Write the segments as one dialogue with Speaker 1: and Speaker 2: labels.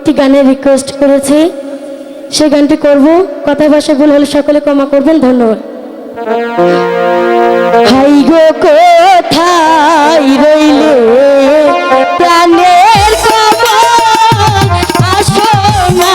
Speaker 1: একটি গানের রিকোয়েস্ট করেছি। সে গানটি করব। কথায় ভাষা ভুল হলে সকলে ক্ষমা করবেন। ধন্যবাদ। হাই গো, কোথায় রইলে? প্রাণের আসো না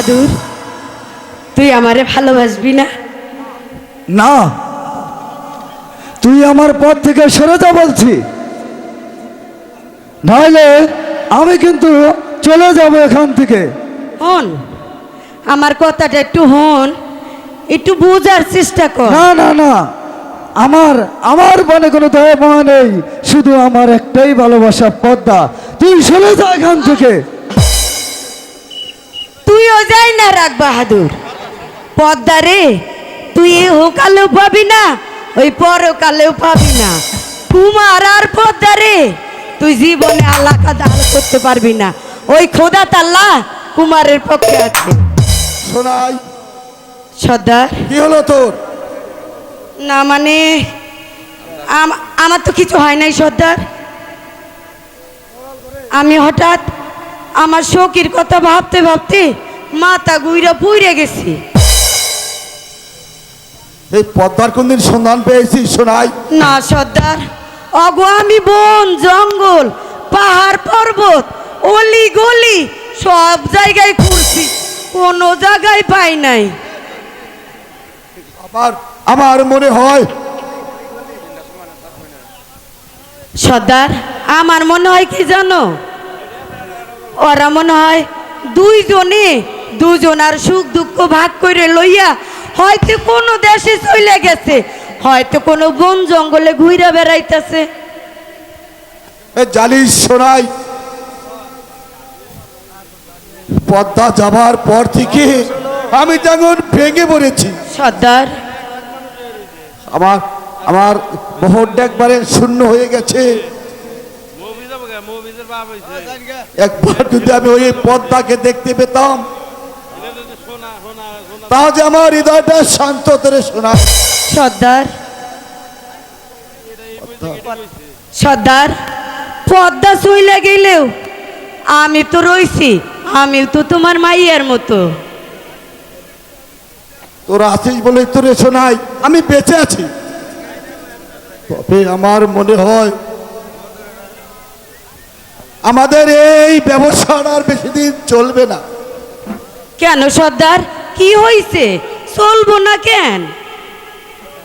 Speaker 2: বাহাদুর তুই আমারে ভালোবাসবি না?
Speaker 3: না তুই আমার পথ থেকে সরে যা বলছি। নাহলে আমি কিন্তু চলে যাব এখান থেকে।
Speaker 2: হন আমার কথাটা একটু হন একটু বোঝার চেষ্টা কর।
Speaker 3: না না না আমার আমার মনে কোনো দয়া নেই শুধু আমার একটাই ভালোবাসা পদ্মা তুই সরে যা এখান থেকে।
Speaker 2: যাই না রাখ বাহাদুর। পদ্মা রে তুই হোকালেও পাবি না ওই পরকালেও পাবি না। কুমার আর পদ্মা রে তুই জীবনে আল্লাহ কাদাল করতে পারবি না। ওই খোদা তাল্লা কুমারের পক্ষে আছে।
Speaker 3: শোনাই
Speaker 2: সর্দার।
Speaker 3: কি হলো তোর?
Speaker 2: না মানে আমার তো কিছু হয় নাই সর্দার। আমি হঠাৎ আমার শোকির কথা ভাবতে ভাবতে মাথা গুইরা পুইরে গেছি।
Speaker 3: এই পদ্মার কোনদিন সন্ধান পেয়েছিস শোনাই
Speaker 2: না সর্দার। অগো আমি বন জঙ্গল পাহাড় পর্বত অলি গলি সব জায়গায় ঘুরছি কোনো জায়গায় পাই নাই।
Speaker 3: আমার আমার মনে হয়
Speaker 2: সর্দার আমার মনে হয় কি জানো? ওরা মনে হয় দুইজনে দুজনার সুখ দুঃখ ভাগ করে লইয়া হয়তো কোনো দেশে চলে গেছে হয়তো কোনো বন জঙ্গলে ঘুরে বেড়াইতেছে।
Speaker 3: এ জালিস পদ্মা যাবার পর থেকে আমি যেমন ভেঙে পড়েছি।
Speaker 2: সর্দার।
Speaker 3: আমার আমার মোহনটা একবারে শূন্য হয়ে গেছে। একবার যদি আমি ওই পদ্মাকে দেখতে পেতাম তাহলে আমার হৃদয়টা শান্ত করে শোনা।
Speaker 2: সর্দার। সর্দার পদ্মা চইলে গেলেও আমি তো রইছি আমি তো তোমার মাইয়ার মতো।
Speaker 3: তোর আছিস বলে তোরে শোনাই আমি বেঁচে আছি। তবে আমার মনে হয় আমাদের এই ব্যবসাটা আর বেশি দিন চলবে না।
Speaker 2: কেন সর্দার? কি হইছে? চলবো না কেন?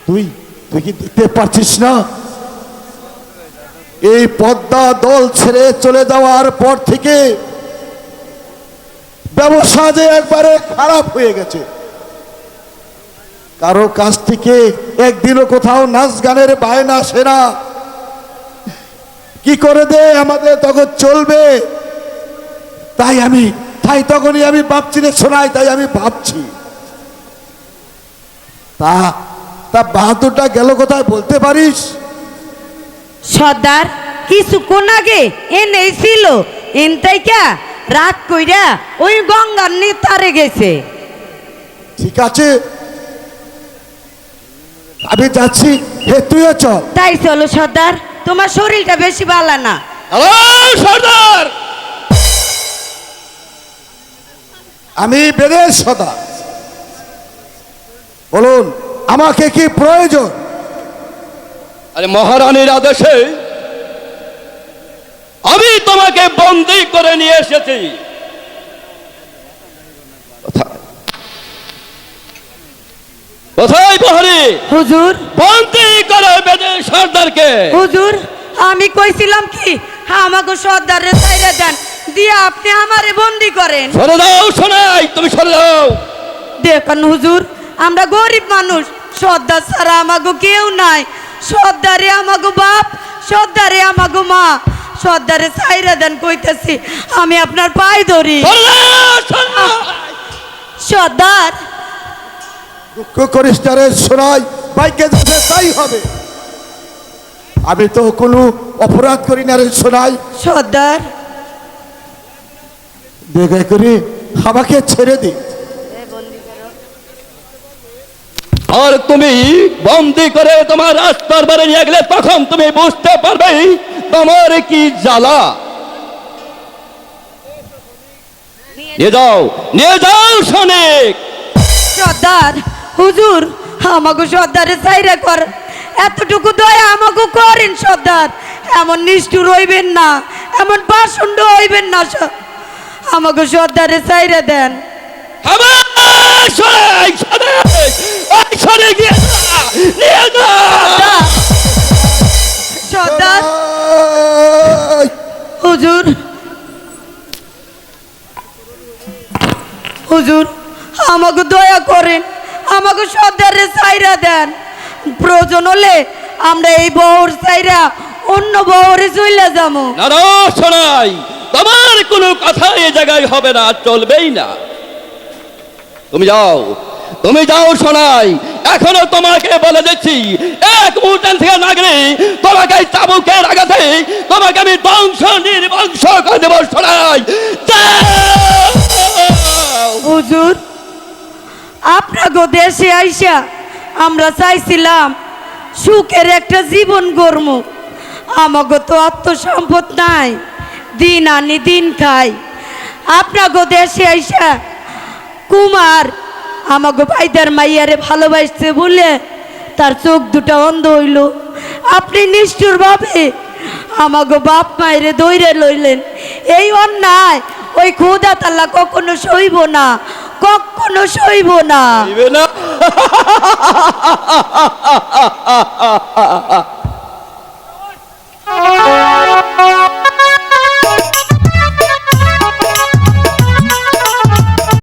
Speaker 3: তুই তুই কি দেখতে পাচ্ছিস না? এই পদ্মা দল ছেড়ে চলে যাওয়ার পর থেকে ব্যবসা যে একবারে খারাপ হয়ে গেছে। কারও কাছ থেকে একদিনও কোথাও নাচ গানের বায়না না। কি করে দে আমাদের তখন চলবে? তাই আমি তাই তখনই আমি ভাবছি রে শোনাই তাই আমি ভাবছি। তা তা বাহাদুরটা গেল কোথায় বলতে পারিস?
Speaker 2: সর্দার কিছুক্ষণ আগে এনেই ছিল এনতাইকা রাত কইরা ওই গঙ্গার নেতারে গেছে।
Speaker 3: ঠিক আছে। আমি যাচ্ছি। হে তুইও চল।
Speaker 2: তাই চলো সর্দার তোমার শরীরটা বেশি ভালো না।
Speaker 3: সর্দার! আমি বেদের সদা। বলুন আমাকে কি প্রয়োজন?
Speaker 4: আরে মহারানীর আদেশে আমি তোমাকে বন্দি করে নিয়ে এসেছি। কোথায়? প্রহরী
Speaker 2: হুজুর।
Speaker 4: বন্দি করে বেদে সর্দারকে।
Speaker 2: হুজুর আমি কইছিলাম কি আমাকে সর্দারে চাইরে দেন। দিয়ে আপনি আমারে বন্দি করেন।
Speaker 4: সরে দাও শোনাই তুমি সরে দাও
Speaker 2: দেখুন হুজুর আমরা গরিব মানুষ সর্দার ছাড়া আমাগো কেউ নাই। সর্দারে আমাগো বাপ সর্দারে আমাগো মা সর্দারে চাইরা দেন কইতেছি আমি আপনার পায়ে ধরি। সর্দার
Speaker 5: দুঃখ করিস না রে সোনাই বাইকে যাবে তাই হবে। আমি তো কোনো অপরাধ করি না রে সোনাই।
Speaker 2: সর্দার
Speaker 5: দেখে করি আমাকে ছেড়ে দি।
Speaker 4: আর তুমি বন্দি করে তোমার রাস্তার বারে নিয়ে গেলে তখন তুমি বুঝতে পারবে তোমার কি জ্বালা। নিয়ে যাও নিয়ে যাও শোনেক
Speaker 2: সর্দার হুজুর আমাকে সর্দারে চাইরা কর। এতটুকু দয়া আমাকে করেন সর্দার। এমন নিষ্ঠুর হইবেন না এমন পাষণ্ড হইবেন না আমাকে সর্দারে চাইরা দেন। হুজুর। হুজুর আমাকে দয়া করেন আমাকে সর্দারে চাইরা দেন। প্রয়োজন হলে আমরা এই বহর চাইরা অন্য বহরে চলে যাব
Speaker 4: না তোমার কোনো কথা এ জায়গায় হবে না চলবেই না। তুমি যাও তুমি যাও শোনাই এখনও তোমাকে বলে দিচ্ছি, এক মুহূর্ত থেকে না গেলে তোমাকে এই চাবুকের আঘাতে তোমাকে আমি বংশ নির্বংশ করে দেবো যাও!
Speaker 2: হুজুর আপনাকে দেশে আইসা আমরা চাইছিলাম সুখের একটা জীবন গর্ম আমাকে তো আত্মসম্পদ নাই। দিন আনি দিন খাই। আপনাকে দেশে আইসা কুমার আমাকে ভাইদার মাইয়ারে ভালোবাসছে বলে তার চোখ দুটা অন্ধ হইল। আপনি নিষ্ঠুর ভাবে আমাকে বাপ মায়েরে দৈরে লইলেন। এই অন্যায় ওই খোদা তাল্লা কখনো সইব না, কখনো সইব না।
Speaker 4: না।